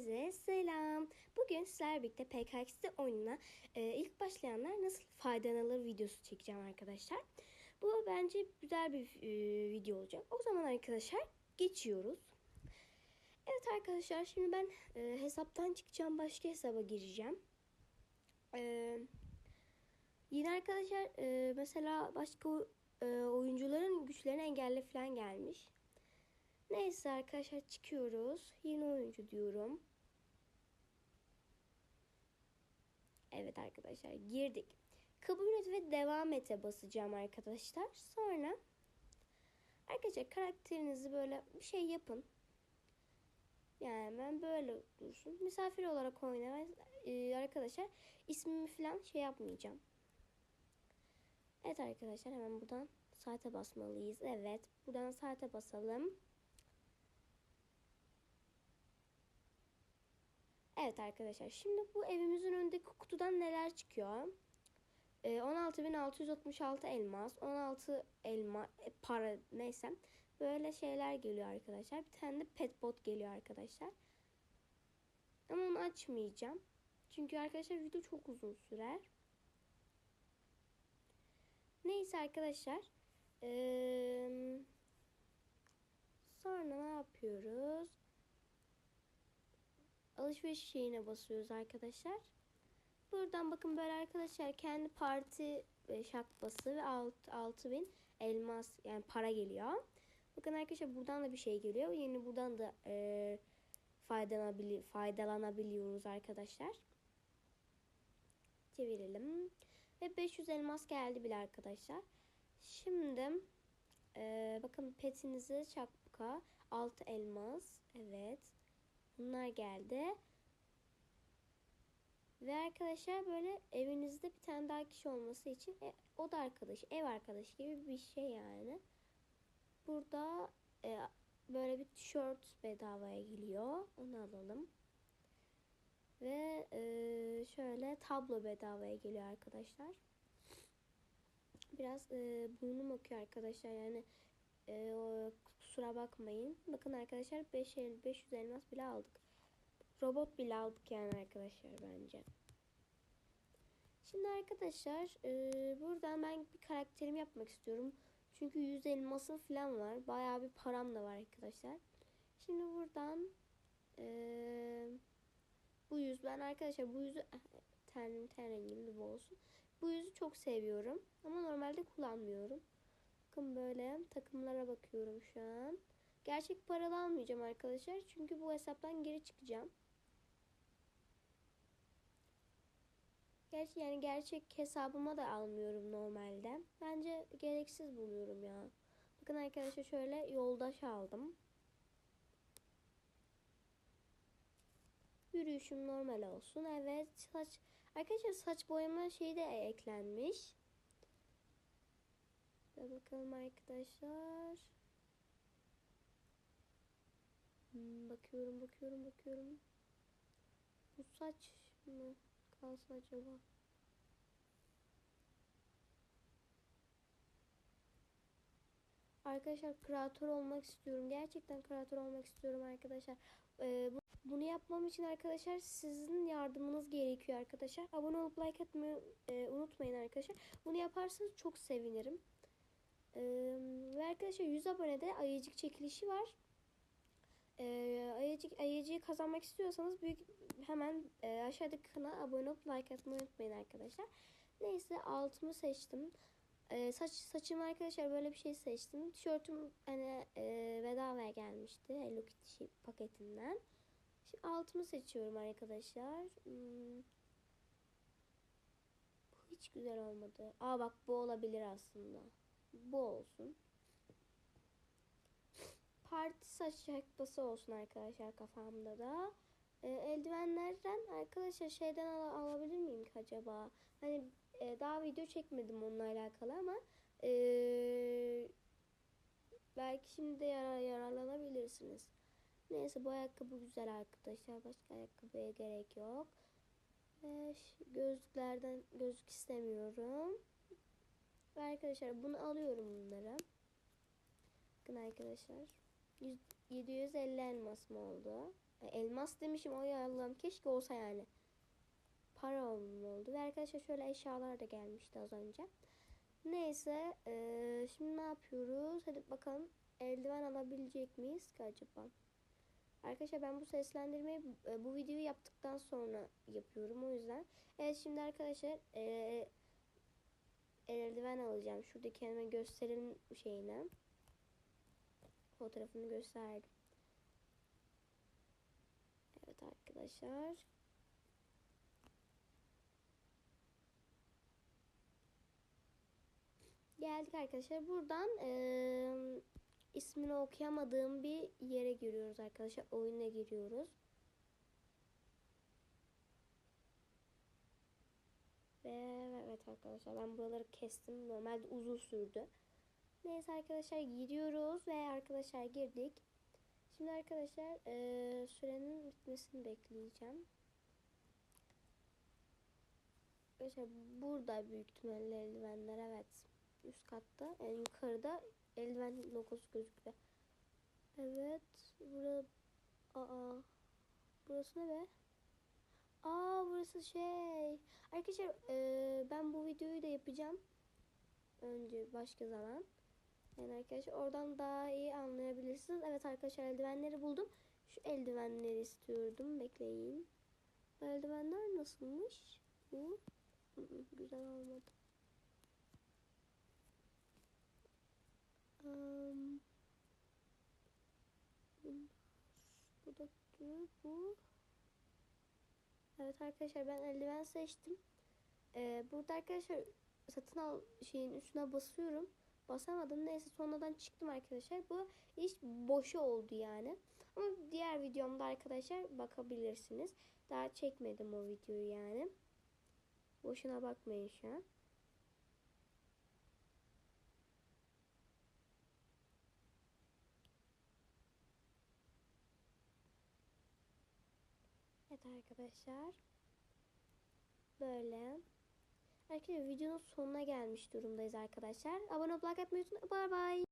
Herkese selam. Bugün sizlerle birlikte PKX'de oyununa e, ilk başlayanlar nasıl faydalanır videosu çekeceğim arkadaşlar. Bu bence güzel bir e, video olacak. O zaman arkadaşlar geçiyoruz. Evet arkadaşlar şimdi ben e, hesaptan çıkacağım. Başka hesaba gireceğim. E, yine arkadaşlar e, mesela başka e, oyuncuların güçlerini engelle falan gelmiş. Neyse arkadaşlar çıkıyoruz. Yeni oyuncu diyorum. Evet arkadaşlar girdik. Kabul et ve devam ete basacağım arkadaşlar. Sonra arkadaşlar karakterinizi böyle bir şey yapın. Yani ben böyle dursun. Misafir olarak oynamaz ee, arkadaşlar. ismimi falan şey yapmayacağım. Evet arkadaşlar hemen buradan saate basmalıyız. Evet buradan saate basalım. Evet arkadaşlar şimdi bu evimizin önündeki kutudan neler çıkıyor? Ee, 16.666 elmas, 16 elma e, para neyse böyle şeyler geliyor arkadaşlar. Bir tane de pet bot geliyor arkadaşlar. Ama onu açmayacağım. Çünkü arkadaşlar video çok uzun sürer. Neyse arkadaşlar. Ee, sonra ne yapıyoruz? Alışveriş şeyine basıyoruz arkadaşlar. Buradan bakın böyle arkadaşlar kendi parti şakbası ve 6000 elmas yani para geliyor. Bakın arkadaşlar buradan da bir şey geliyor. Yeni buradan da e, faydalanabili faydalanabiliyoruz arkadaşlar. Çevirelim. Ve 500 elmas geldi bile arkadaşlar. Şimdi e, bakın petinizi şapka 6 elmas. Evet. Bunlar geldi. Ve arkadaşlar böyle evinizde bir tane daha kişi olması için e, o da arkadaş, ev arkadaşı gibi bir şey yani. Burada e, böyle bir tişört bedavaya geliyor. Onu alalım. Ve e, şöyle tablo bedavaya geliyor arkadaşlar. Biraz e, burnum akıyor arkadaşlar yani e, kusura bakmayın. Bakın arkadaşlar 5 500 elmas bile aldık. Robot bile aldık yani arkadaşlar bence. Şimdi arkadaşlar e, buradan ben bir karakterimi yapmak istiyorum. Çünkü 100 elmasım falan var. Bayağı bir param da var arkadaşlar. Şimdi buradan e, bu yüz ben arkadaşlar bu yüzü ten, ten rengimde bu olsun. Bu yüzü çok seviyorum. Ama normalde kullanmıyorum. Bakın böyle takımlara bakıyorum şu an. Gerçek paralı almayacağım arkadaşlar. Çünkü bu hesaptan geri çıkacağım. Gerçi yani gerçek hesabıma da almıyorum normalde. Bence gereksiz buluyorum ya. Bakın arkadaşlar şöyle yoldaş aldım. Yürüyüşüm normal olsun. Evet saç arkadaşlar saç boyama şeyi de eklenmiş. Ve bakalım arkadaşlar. Hmm, bakıyorum bakıyorum bakıyorum. Bu saç mı kalsa acaba? Arkadaşlar kreatör olmak istiyorum. Gerçekten kreatör olmak istiyorum arkadaşlar. Ee, bu, bunu yapmam için arkadaşlar sizin yardımınız gerekiyor arkadaşlar. Abone olup like atmayı e, unutmayın arkadaşlar. Bunu yaparsanız çok sevinirim. Ee, ve arkadaşlar 100 abonede ayıcık çekilişi var. Ee, ayıcık, kazanmak istiyorsanız büyük hemen e, aşağıdaki kanala abone olup like atmayı unutmayın arkadaşlar. Neyse altımı seçtim. Ee, saç saçım arkadaşlar böyle bir şey seçtim. Tişörtüm hani e, bedavaya gelmişti Hello Kitty paketinden. Şimdi altımı seçiyorum arkadaşlar. Hmm. Bu hiç güzel olmadı. Aa bak bu olabilir aslında bu olsun. Parti saç yakması olsun arkadaşlar kafamda da. E, eldivenlerden arkadaşlar şeyden al alabilir miyim ki acaba? Hani e, daha video çekmedim onunla alakalı ama e, belki şimdi de yarar yararlanabilirsiniz. Neyse bu ayakkabı güzel arkadaşlar. Başka ayakkabıya gerek yok. E, gözlüklerden gözlük istemiyorum. Ve arkadaşlar bunu alıyorum bunları. Bakın arkadaşlar. 750 elmas mı oldu? E, Elmas demişim o Allah'ım keşke olsa yani. Para oldu. Ve arkadaşlar şöyle eşyalar da gelmişti az önce. Neyse e, şimdi ne yapıyoruz? Hadi bakalım eldiven alabilecek miyiz ki acaba? Arkadaşlar ben bu seslendirmeyi e, bu videoyu yaptıktan sonra yapıyorum o yüzden. Evet şimdi arkadaşlar e, eldiven alacağım. Şurada kendime gösterim şeyine. Fotoğrafını gösterdim. Evet arkadaşlar. Geldik arkadaşlar. Buradan eee, ismini okuyamadığım bir yere giriyoruz arkadaşlar. Oyuna giriyoruz. Ve evet arkadaşlar ben buraları kestim. Normalde uzun sürdü. Neyse arkadaşlar gidiyoruz ve arkadaşlar girdik. Şimdi arkadaşlar eee, sürenin bitmesini bekleyeceğim. Arkadaşlar burada büyük ihtimalle eldivenler evet. Üst katta yani yukarıda eldiven logosu gözüküyor. Evet. Burada aa burası ne be? Aa burası şey. Arkadaşlar eee, ben bu videoyu da yapacağım. Önce başka zaman. Yani arkadaşlar oradan daha iyi anlayabilirsiniz. Evet arkadaşlar eldivenleri buldum. Şu eldivenleri istiyordum. Bekleyin. Bu eldivenler nasılmış? Bu güzel olmadı. Um, bu da bu. Evet arkadaşlar ben eldiven seçtim. Ee, burada arkadaşlar satın al şeyin üstüne basıyorum. Basamadım. Neyse sonradan çıktım arkadaşlar. Bu iş boşu oldu yani. Ama diğer videomda arkadaşlar bakabilirsiniz. Daha çekmedim o videoyu yani. Boşuna bakmayın şu an. Evet arkadaşlar. Böyle. Arkadaşlar videonun sonuna gelmiş durumdayız arkadaşlar. Abone olup unutmayın. Bye bye.